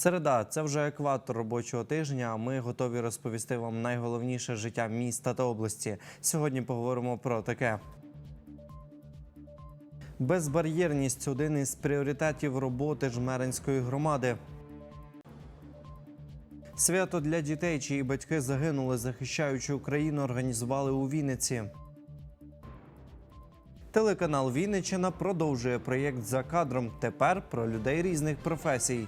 Середа це вже екватор робочого тижня. Ми готові розповісти вам найголовніше життя міста та області. Сьогодні поговоримо про таке. Безбар'єрність один із пріоритетів роботи жмеринської громади. Свято для дітей, чиї батьки загинули, захищаючи Україну, організували у Вінниці. Телеканал Вінниччина продовжує проєкт за кадром. Тепер про людей різних професій.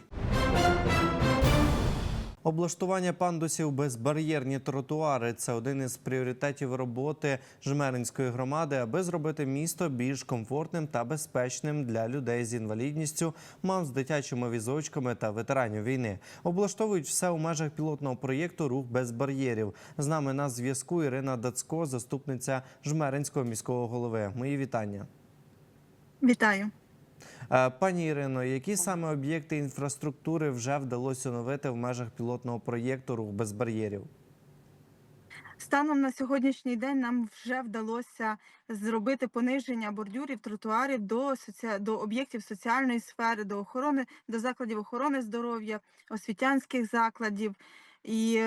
Облаштування пандусів безбар'єрні тротуари це один із пріоритетів роботи Жмеринської громади, аби зробити місто більш комфортним та безпечним для людей з інвалідністю, мам з дитячими візочками та ветеранів війни. Облаштовують все у межах пілотного проєкту Рух без бар'єрів. З нами на зв'язку Ірина Дацько, заступниця Жмеринського міського голови. Мої вітання. Вітаю. Е, Пані Ірино, які саме об'єкти інфраструктури вже вдалося оновити в межах пілотного проєкту Рух без бар'єрів? Станом на сьогоднішній день нам вже вдалося зробити пониження бордюрів, тротуарів до соці... до об'єктів соціальної сфери, до охорони, до закладів охорони здоров'я, освітянських закладів. І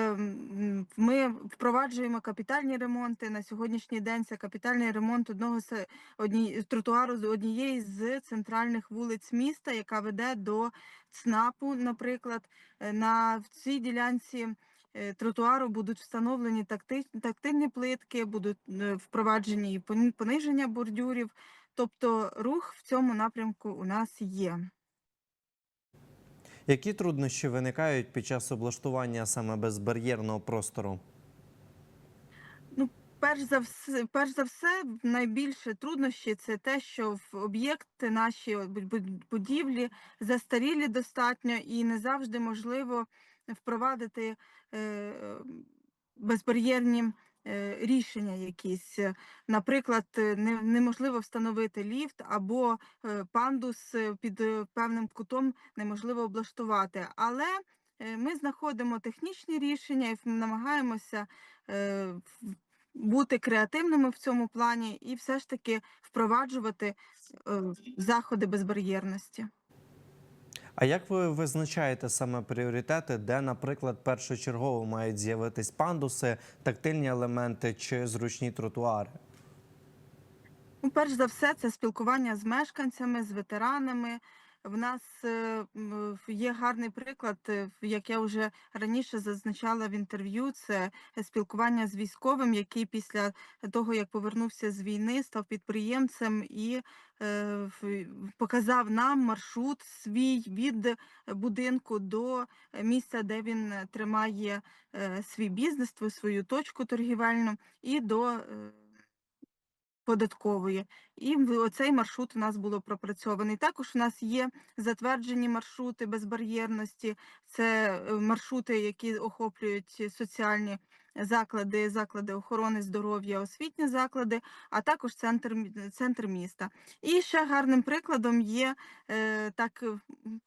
ми впроваджуємо капітальні ремонти. На сьогоднішній день це капітальний ремонт одного з одні... тротуару з однієї з центральних вулиць міста, яка веде до ЦНАПу, наприклад. Е, На в цій ділянці е, тротуару будуть встановлені такти- тактильні плитки, будуть е, впроваджені і пони- пониження бордюрів. Тобто рух в цьому напрямку у нас є. Які труднощі виникають під час облаштування саме безбар'єрного простору? Ну, Перш за все, перш за все, найбільше труднощі це те, що в об'єкти наші бу- бу- будівлі застарілі достатньо і не завжди можливо впровадити е, безбар'єрні е, рішення якісь. Наприклад, е, не, неможливо встановити ліфт або е, пандус е, під е, певним кутом неможливо облаштувати. Але е, ми знаходимо технічні рішення і намагаємося е, бути креативними в цьому плані і все ж таки впроваджувати е, заходи безбар'єрності. А як ви визначаєте саме пріоритети, де, наприклад, першочергово мають з'явитись пандуси, тактильні елементи чи зручні тротуари? Ну, перш за все, це спілкування з мешканцями, з ветеранами. В нас е, є гарний приклад, е, як я вже раніше зазначала в інтерв'ю. Це спілкування з військовим, який після того, як повернувся з війни, став підприємцем і е, показав нам маршрут свій від будинку до місця, де він тримає свій бізнес, свою точку торгівельну, і до податкової. І оцей маршрут у нас було пропрацьований. Також у нас є затверджені маршрути безбар'єрності. Це е, маршрути, які охоплюють соціальні заклади, заклади охорони здоров'я, освітні заклади, а також центр, центр міста. І ще гарним прикладом є е, так,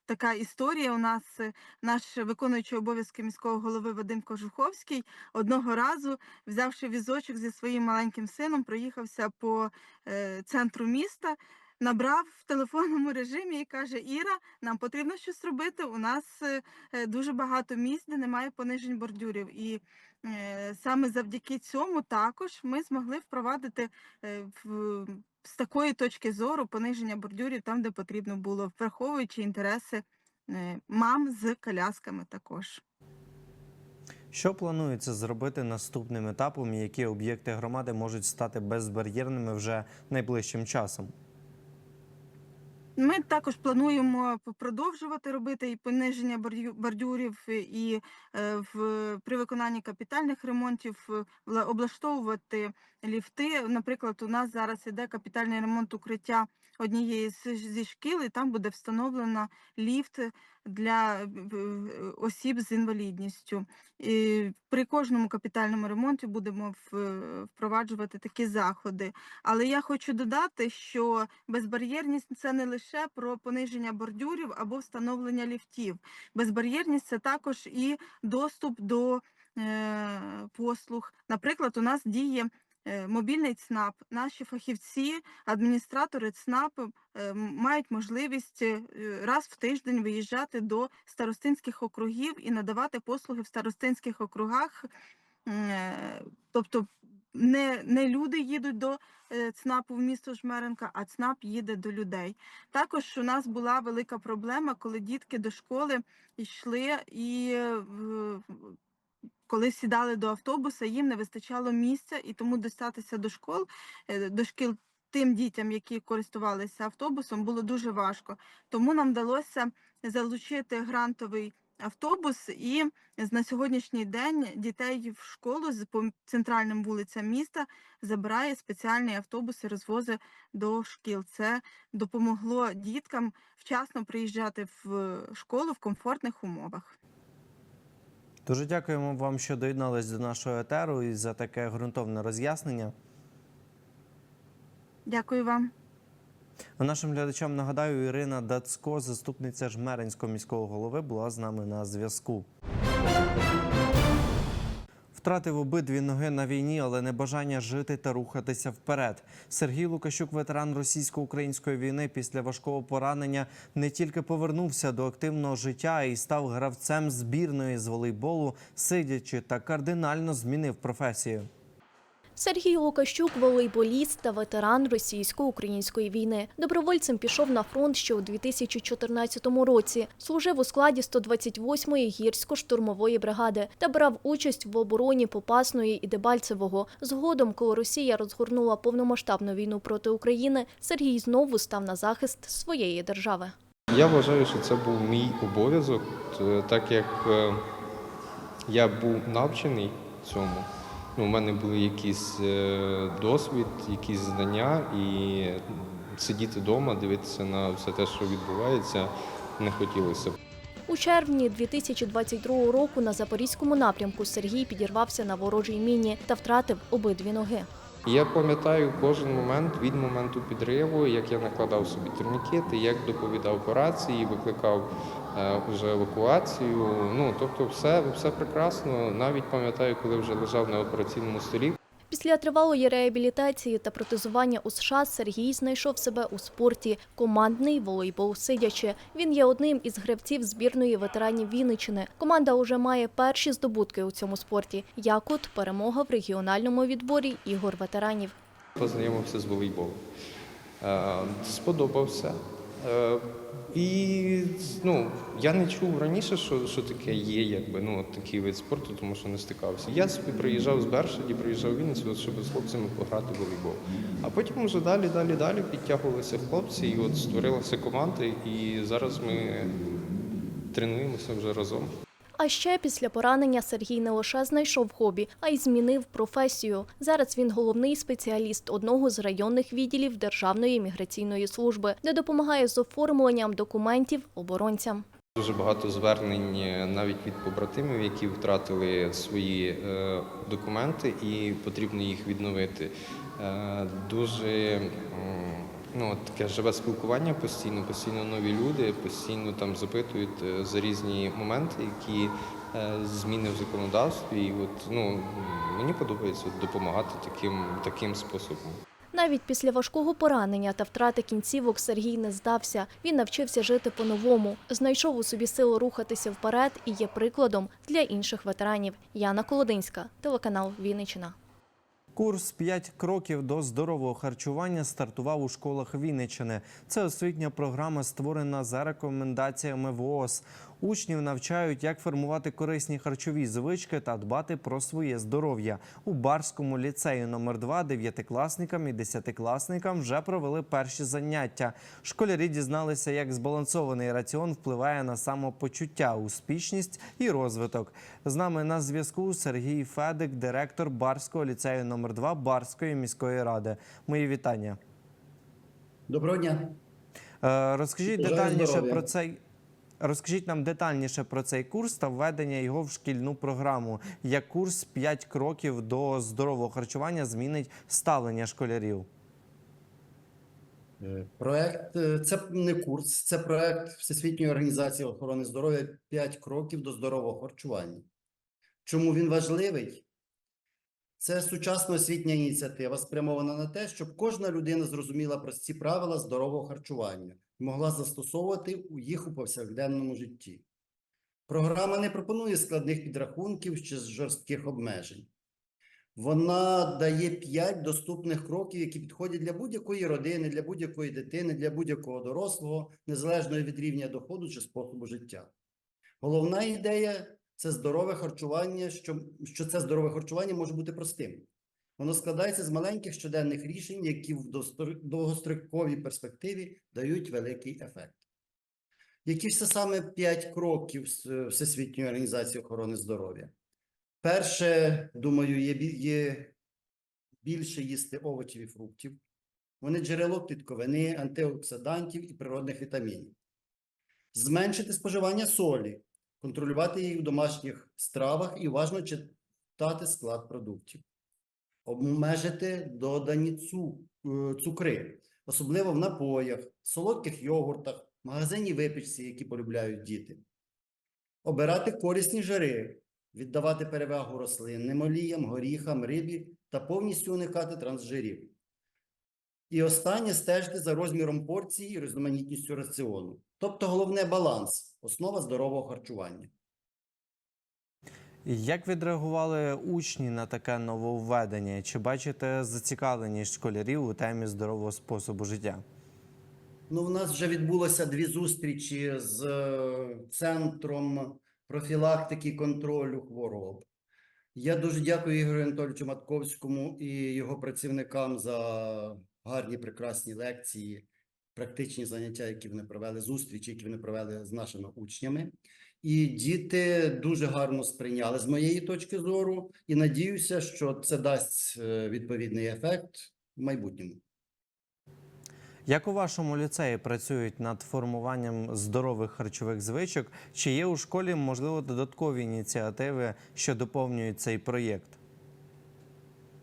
така історія. У нас е, наш виконуючий обов'язки міського голови Вадим Кожуховський одного разу взявши візочок зі своїм маленьким сином, проїхався по е, центру міста, набрав в телефонному режимі і каже: Іра, нам потрібно щось робити. У нас е, дуже багато місць, де немає понижень бордюрів. І саме завдяки цьому також ми змогли впровадити е, в, з такої точки зору пониження бордюрів там, де потрібно було, враховуючи інтереси е, мам з колясками також. Що планується зробити наступним етапом, які об'єкти громади можуть стати безбар'єрними вже найближчим часом? Ми також плануємо продовжувати робити і пониження бордюрів, і е, в при виконанні капітальних ремонтів е, облаштовувати ліфти. Наприклад, у нас зараз іде капітальний ремонт укриття однієї зі шкіл, і там буде встановлено ліфт для е, осіб з інвалідністю. І при кожному капітальному ремонті будемо впроваджувати такі заходи. Але я хочу додати, що безбар'єрність це не лише про пониження бордюрів або встановлення ліфтів. Безбар'єрність це також і доступ до е, послуг. Наприклад, у нас діє мобільний ЦНАП. Наші фахівці, адміністратори ЦНАП е, мають можливість е, раз в тиждень виїжджати до старостинських округів і надавати послуги в старостинських округах. Е, Тобто не, не люди їдуть до ЦНАПу в місто Жмеренка, а ЦНАП їде до людей. Також у нас була велика проблема, коли дітки до школи йшли і коли сідали до автобуса, їм не вистачало місця, і тому достатися до школ, е, до шкіл тим дітям, які користувалися автобусом, було дуже важко. Тому нам вдалося залучити грантовий автобус, і на сьогоднішній день дітей в школу з по центральним вулицям міста забирає спеціальний автобус і розвозить до шкіл. Це допомогло діткам вчасно приїжджати в школу в комфортних умовах. Дуже дякуємо вам, що доєднались до нашого етеру і за таке ґрунтовне роз'яснення. Дякую вам. А Нашим глядачам нагадаю, Ірина Дацько, заступниця Жмеринського міського голови, була з нами на зв'язку. Втратив обидві ноги на війні, але не бажання жити та рухатися вперед. Сергій Лукащук, ветеран російсько-української війни, після важкого поранення не тільки повернувся до активного життя і став гравцем збірної з волейболу, сидячи та кардинально змінив професію. Сергій Лукащук волейболіст та ветеран російсько-української війни. Добровольцем пішов на фронт ще у 2014 році. Служив у складі 128-ї гірсько-штурмової бригади та брав участь в обороні Попасної і Дебальцевого. Згодом, коли Росія розгорнула повномасштабну війну проти України, Сергій знову став на захист своєї держави. Я вважаю, що це був мій обов'язок, так як е, я був навчений цьому. Ну, у мене були якийсь е, досвід, якісь знання, і сидіти вдома, дивитися на все те, що відбувається, не хотілося. У червні 2022 року на запорізькому напрямку Сергій підірвався на ворожій міні та втратив обидві ноги. Я пам'ятаю кожен момент від моменту підриву, як я накладав собі турнікети, як доповідав по рації, викликав е, вже евакуацію. Ну тобто, все, все прекрасно. Навіть пам'ятаю, коли вже лежав на операційному столі. Після тривалої реабілітації та протезування у США Сергій знайшов себе у спорті командний волейбол сидячи. Він є одним із гравців збірної ветеранів Вінниччини. Команда уже має перші здобутки у цьому спорті. Як от перемога в регіональному відборі ігор ветеранів. Познайомився з волейболом. Е, Сподобався. Е, І ну, я не чув раніше, що, що таке є, якби ну такий вид спорту, тому що не стикався. Я собі приїжджав з Бершаді, приїжджав в Вінницю, от, щоб з хлопцями пограти в волейбол. А потім вже далі, далі, далі підтягувалися хлопці, і от створилася команда, і зараз ми тренуємося вже разом. А ще після поранення Сергій не лише знайшов хобі, а й змінив професію. Зараз він головний спеціаліст одного з районних відділів Державної міграційної служби, де допомагає з оформленням документів оборонцям. Дуже багато звернень е, навіть від побратимів, які втратили свої е, документи і потрібно їх відновити. Е, дуже ну, таке живе спілкування постійно, постійно нові люди, постійно там запитують е, за різні моменти, які е, зміни в законодавстві. І от ну мені подобається допомагати таким, таким способом. Навіть після важкого поранення та втрати кінцівок Сергій не здався. Він навчився жити по-новому, знайшов у собі силу рухатися вперед і є прикладом для інших ветеранів. Яна Колодинська, телеканал Вінниччина. Курс «5 кроків до здорового харчування стартував у школах Вінниччини. Це освітня програма, створена за рекомендаціями ВООЗ. Учнів навчають, як формувати корисні харчові звички та дбати про своє здоров'я. У Барському ліцеї номер 2 дев'ятикласникам і десятикласникам вже провели перші заняття. Школярі дізналися, як збалансований раціон впливає на самопочуття, успішність і розвиток. З нами на зв'язку Сергій Федик, директор Барського ліцею номер 2 Барської міської ради. Мої вітання. Доброго дня. Е, Розкажіть Бажаю детальніше здоров'я. про цей. Розкажіть нам детальніше про цей курс та введення його в шкільну програму. Як курс «5 кроків до здорового харчування змінить ставлення школярів? Е, Проект е, це не курс, це проект Всесвітньої організації охорони здоров'я «5 кроків до здорового харчування. Чому він важливий? Це сучасна освітня ініціатива, спрямована на те, щоб кожна людина зрозуміла прості правила здорового харчування могла застосовувати їх у повсякденному житті. Програма не пропонує складних підрахунків чи жорстких обмежень. Вона дає п'ять доступних кроків, які підходять для будь-якої родини, для будь-якої дитини, для будь-якого дорослого, незалежно від рівня доходу чи способу життя. Головна ідея це здорове харчування, що, що це здорове харчування може бути простим. Воно складається з маленьких щоденних рішень, які в довгостроковій перспективі дають великий ефект. Які ж це саме п'ять кроків е, Всесвітньої організації охорони здоров'я? Перше, думаю, є, є більше їсти овочів і фруктів. Вони джерело клітковини, антиоксидантів і природних вітамінів. Зменшити споживання солі, контролювати її в домашніх стравах і уважно читати склад продуктів. Обмежити додані е, цукри, особливо в напоях, солодких йогуртах, магазинній випічці, які полюбляють діти. Обирати корисні жири, віддавати перевагу рослинним оліям, горіхам, рибі та повністю уникати трансжирів. І останнє стежити за розміром порції і різноманітністю раціону. Тобто головне баланс, основа здорового харчування. Як відреагували учні на таке нововведення? Чи бачите зацікавленість школярів у темі здорового способу життя? Ну, в нас вже відбулося дві зустрічі з е, центром профілактики і контролю хвороб. Я дуже дякую Ігорю Анатолійовичу Матковському і його працівникам за гарні прекрасні лекції, практичні заняття, які вони провели, зустрічі, які вони провели з нашими учнями. І діти дуже гарно сприйняли з моєї точки зору, і надіюся, що це дасть е, відповідний ефект в майбутньому. Як у вашому ліцеї працюють над формуванням здорових харчових звичок? Чи є у школі можливо додаткові ініціативи, що доповнюють цей проєкт?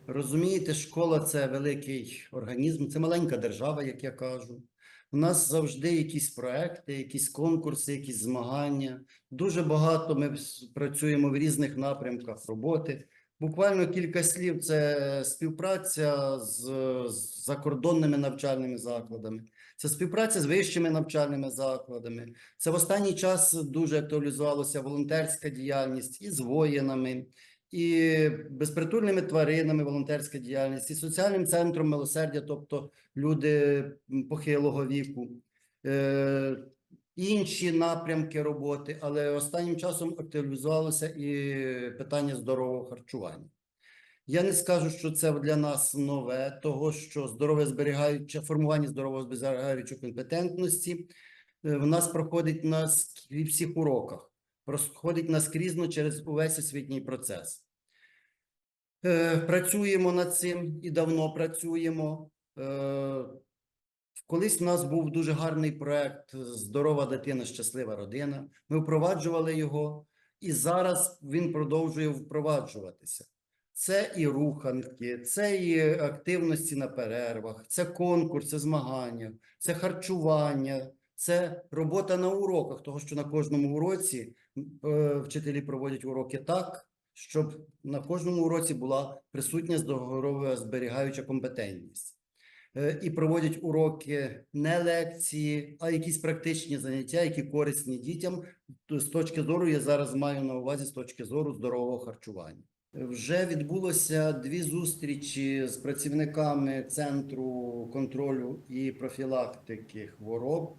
Розумієте, школа це великий організм, це маленька держава, як я кажу. У нас завжди якісь проекти, якісь конкурси, якісь змагання. Дуже багато ми працюємо в різних напрямках роботи. Буквально кілька слів це співпраця з, з закордонними навчальними закладами, це співпраця з вищими навчальними закладами. Це в останній час дуже актуалізувалася волонтерська діяльність і з воїнами, і безпритульними тваринами волонтерська діяльність, і соціальним центром милосердя, тобто люди похилого віку, е, інші напрямки роботи, але останнім часом актуалізувалося і питання здорового харчування. Я не скажу, що це для нас нове, того що здорове зберігаюче формування здорового зберігаючої компетентності е, в нас проходить на всіх уроках, проходить наскрізно через увесь освітній процес. Е, Працюємо над цим і давно працюємо. Е, Колись в нас був дуже гарний проект Здорова дитина, щаслива родина. Ми впроваджували його, і зараз він продовжує впроваджуватися. Це і руханки, це і активності на перервах, це конкурси, змагання, це харчування, це робота на уроках, того що на кожному уроці е, вчителі проводять уроки так, щоб на кожному уроці була присутня здорова зберігаюча компетентність. Е, І проводять уроки не лекції, а якісь практичні заняття, які корисні дітям. З точки зору, я зараз маю на увазі з точки зору здорового харчування. Вже відбулося дві зустрічі з працівниками Центру контролю і профілактики хвороб.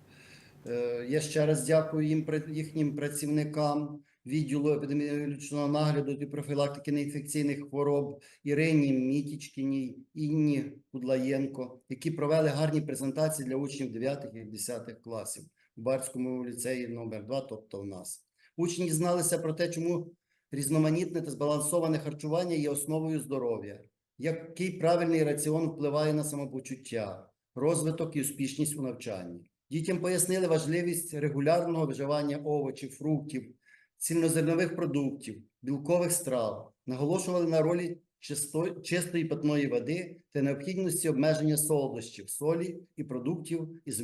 Е, Я ще раз дякую їм їхнім працівникам відділу епідеміологічного нагляду і профілактики неінфекційних хвороб Ірині Мітічкіній, Інні Кудлаєнко, які провели гарні презентації для учнів 9 і 10 класів в Барському ліцеї номер 2 тобто в нас. Учні дізналися про те, чому різноманітне та збалансоване харчування є основою здоров'я, який правильний раціон впливає на самопочуття, розвиток і успішність у навчанні. Дітям пояснили важливість регулярного вживання овочів, фруктів, цільнозернових продуктів, білкових страв, наголошували на ролі чисто, чистої питної води та необхідності обмеження солодощів, солі і продуктів із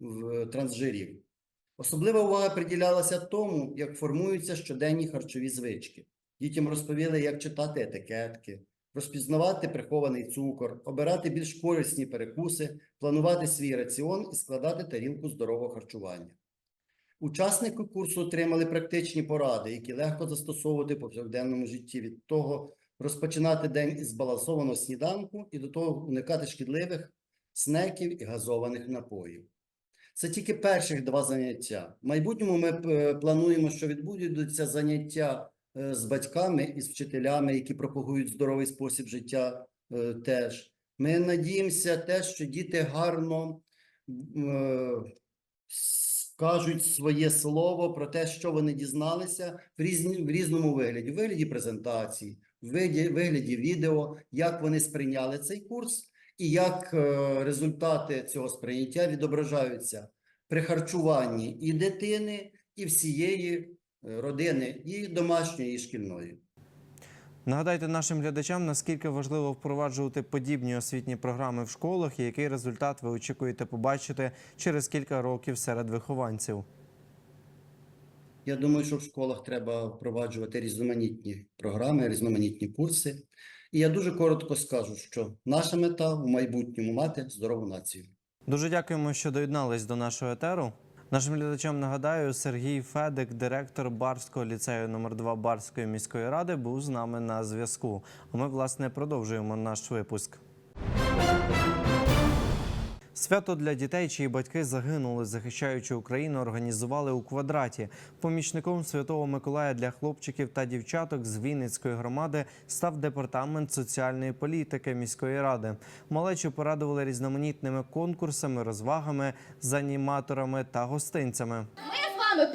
в трансжирів. Особлива увага приділялася тому, як формуються щоденні харчові звички. Дітям розповіли, як читати етикетки, розпізнавати прихований цукор, обирати більш корисні перекуси, планувати свій раціон і складати тарілку здорового харчування. Учасники курсу отримали практичні поради, які легко застосовувати в повсякденному житті від того розпочинати день із збалансованого сніданку і до того уникати шкідливих снеків і газованих напоїв. Це тільки перших два заняття. В майбутньому ми е, плануємо, що відбудуться заняття е, з батьками і з вчителями, які пропагують здоровий спосіб життя е, теж. Ми надіємося те, що діти гарно скажуть своє слово про те, що вони дізналися в, різні, в різному вигляді, в вигляді презентацій, в вигляді, вигляді відео, як вони сприйняли цей курс і як е, результати цього сприйняття відображаються при харчуванні і дитини, і всієї е, родини, і домашньої, і шкільної. Нагадайте нашим глядачам, наскільки важливо впроваджувати подібні освітні програми в школах і який результат ви очікуєте побачити через кілька років серед вихованців. Я думаю, що в школах треба впроваджувати різноманітні програми, різноманітні курси. І я дуже коротко скажу, що наша мета в майбутньому мати здорову націю. Дуже дякуємо, що доєднались до нашого етеру. Нашим глядачам нагадаю, Сергій Федик, директор Барського ліцею номер 2 Барської міської ради, був з нами на зв'язку. А ми, власне, продовжуємо наш випуск. Свято для дітей, чиї батьки загинули, захищаючи Україну, організували у квадраті. Помічником Святого Миколая для хлопчиків та дівчаток з Вінницької громади став департамент соціальної політики міської ради. Малечі порадували різноманітними конкурсами, розвагами з аніматорами та гостинцями. Ми з вами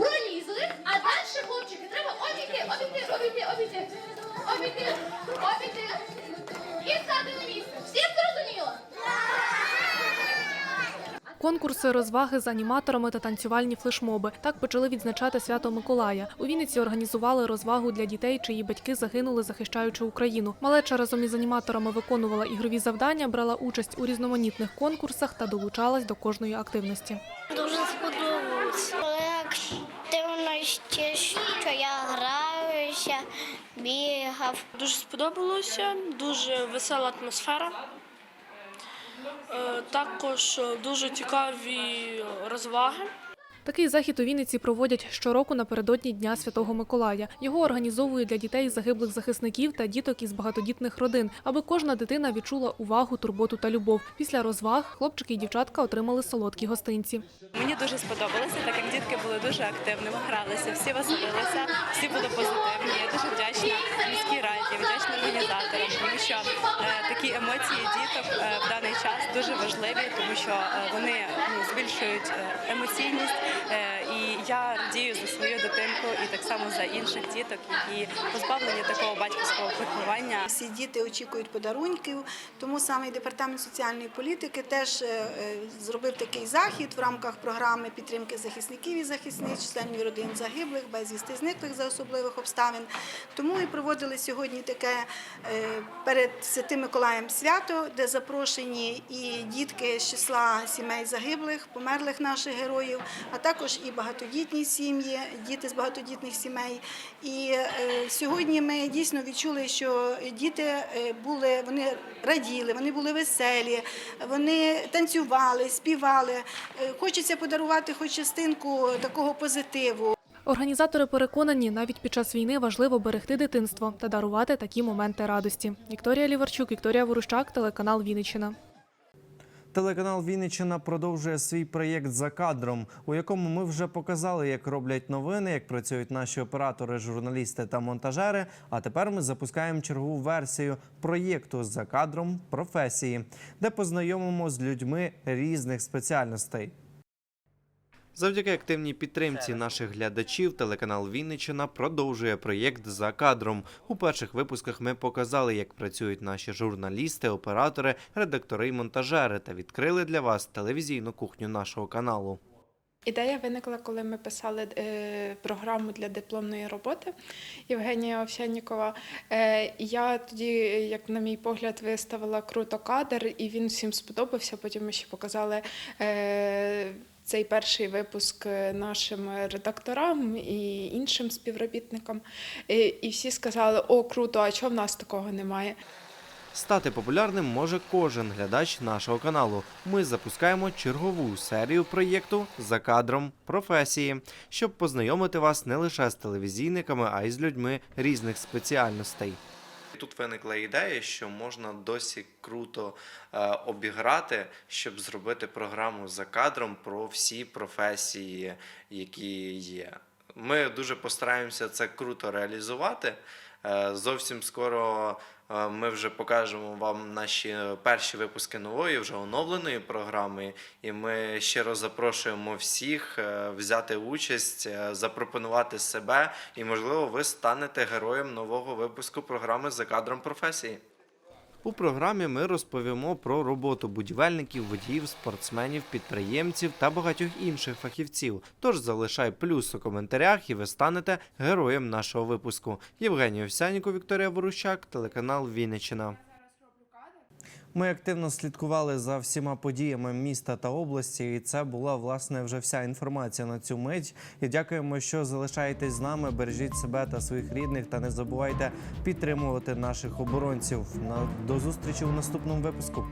Конкурси, розваги з аніматорами та танцювальні флешмоби. Так почали відзначати свято Миколая. У Вінниці організували розвагу для дітей, чиї батьки загинули, захищаючи Україну. Малеча разом із аніматорами виконувала ігрові завдання, брала участь у різноманітних конкурсах та долучалась до кожної активності. Дуже сподобалось. Активно ще, що я граюся, бігав. Дуже сподобалося, дуже весела атмосфера. Е, Також е, дуже цікаві розваги. Такий захід у Вінниці проводять щороку напередодні Дня Святого Миколая. Його організовують для дітей загиблих захисників та діток із багатодітних родин, аби кожна дитина відчула увагу, турботу та любов. Після розваг хлопчики і дівчатка отримали солодкі гостинці. Мені дуже сподобалося, так як дітки були дуже активними, гралися, всі веселилися, всі були позитивні. Я дуже вдячна міській раді, вдячна організаторам, тому що емоції діток е, в даний час дуже важливі, тому що е, вони ну, збільшують е, емоційність. І я радію за свою дитинку і так само за інших діток, які позбавлені такого батьківського піклування. Всі діти очікують подарунків, тому саме департамент соціальної політики теж зробив такий захід в рамках програми підтримки захисників і захисниць, членів родин загиблих, безвісти зниклих за особливих обставин. Тому і проводили сьогодні таке перед Святим Миколаєм свято, де запрошені і дітки з числа сімей загиблих, померлих наших героїв, а також і багатодітні сім'ї, діти з багатодітних сімей. І е, сьогодні ми дійсно відчули, що діти е, були, вони раділи, вони були веселі, вони танцювали, співали. Е, Хочеться подарувати хоч частинку такого позитиву. Організатори переконані, навіть під час війни важливо берегти дитинство та дарувати такі моменти радості. Вікторія Ліварчук, Вікторія Ворущак, телеканал Вінниччина. Телеканал Вінниччина продовжує свій проєкт за кадром, у якому ми вже показали, як роблять новини, як працюють наші оператори, журналісти та монтажери. А тепер ми запускаємо чергову версію проєкту за кадром професії, де познайомимо з людьми різних спеціальностей. Завдяки активній підтримці наших глядачів телеканал Вінниччина продовжує проєкт за кадром. У перших випусках ми показали, як працюють наші журналісти, оператори, редактори й монтажери та відкрили для вас телевізійну кухню нашого каналу. Ідея виникла, коли ми писали е, програму для дипломної роботи Євгенія Овсяннікова. Е, я тоді, як на мій погляд, виставила круто кадр, і він всім сподобався. Потім ми ще показали. Е, цей перший випуск нашим редакторам і іншим співробітникам. І всі сказали: О, круто, а чого в нас такого немає? Стати популярним може кожен глядач нашого каналу. Ми запускаємо чергову серію проєкту за кадром професії, щоб познайомити вас не лише з телевізійниками, а й з людьми різних спеціальностей. Тут виникла ідея, що можна досі круто е, обіграти, щоб зробити програму за кадром про всі професії, які є. Ми дуже постараємося це круто реалізувати. Е, Зовсім скоро ми вже покажемо вам наші перші випуски нової, вже оновленої програми. І ми щиро запрошуємо всіх е, взяти участь, е, запропонувати себе, і, можливо, ви станете героєм нового випуску програми за кадром професії. У програмі ми розповімо про роботу будівельників, водіїв, спортсменів, підприємців та багатьох інших фахівців. Тож залишай плюс у коментарях, і ви станете героєм нашого випуску. Євгеній Овсяніко, Вікторія Ворущак, телеканал Вінниччина. Ми активно слідкували за всіма подіями міста та області, і це була власне вже вся інформація на цю мить. І дякуємо, що залишаєтесь з нами. Бережіть себе та своїх рідних, та не забувайте підтримувати наших оборонців. На до зустрічі у наступному випуску.